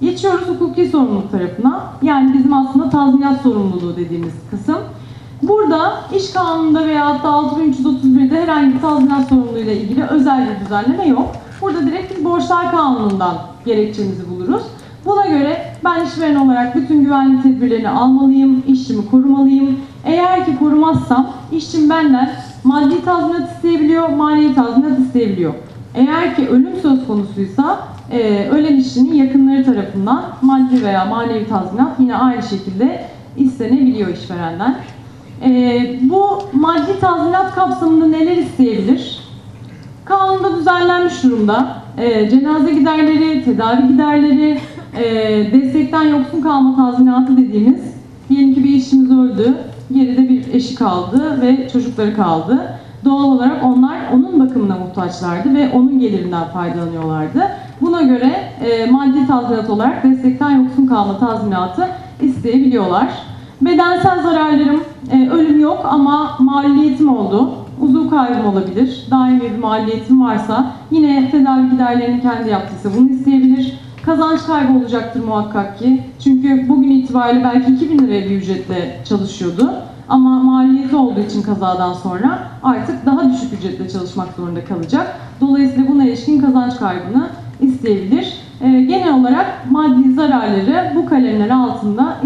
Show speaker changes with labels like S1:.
S1: Geçiyoruz hukuki sorumluluk tarafına. Yani bizim aslında tazminat sorumluluğu dediğimiz kısım. Burada iş kanununda veya da 6331'de herhangi bir tazminat sorumluluğuyla ilgili özel bir düzenleme yok. Burada direkt biz borçlar kanunundan gerekçemizi buluruz. Buna göre ben işveren olarak bütün güvenlik tedbirlerini almalıyım, işçimi korumalıyım. Eğer ki korumazsam işçim benden maddi tazminat isteyebiliyor, manevi tazminat isteyebiliyor. Eğer ki ölüm söz konusuysa e, ölen işçinin yakınları tarafından maddi veya manevi tazminat yine aynı şekilde istenebiliyor işverenden. E, bu maddi tazminat kapsamında neler isteyebilir? Kanunda düzenlenmiş durumda. E, cenaze giderleri, tedavi giderleri, e, destekten yoksun kalma tazminatı dediğimiz diyelim ki bir işçimiz öldü, geride bir eşi kaldı ve çocukları kaldı. Doğal olarak onlar onun bakımına muhtaçlardı ve onun gelirinden faydalanıyorlardı. Buna göre e, maddi tazminat olarak destekten yoksun kalma tazminatı isteyebiliyorlar. Bedensel zararlarım, e, ölüm yok ama mağluliyetim oldu. Uzuv kaybım olabilir. Daimi bir mağluliyetim varsa yine tedavi giderlerini kendi yaptıysa bunu isteyebilir. Kazanç kaybı olacaktır muhakkak ki. Çünkü bugün itibariyle belki 2000 liraya bir ücretle çalışıyordu. Ama maliyeti olduğu için kazadan sonra artık daha düşük ücretle çalışmak zorunda kalacak. Dolayısıyla buna ilişkin kazanç kaybını isteyebilir. Ee, genel olarak maddi zararları bu kalemler altında.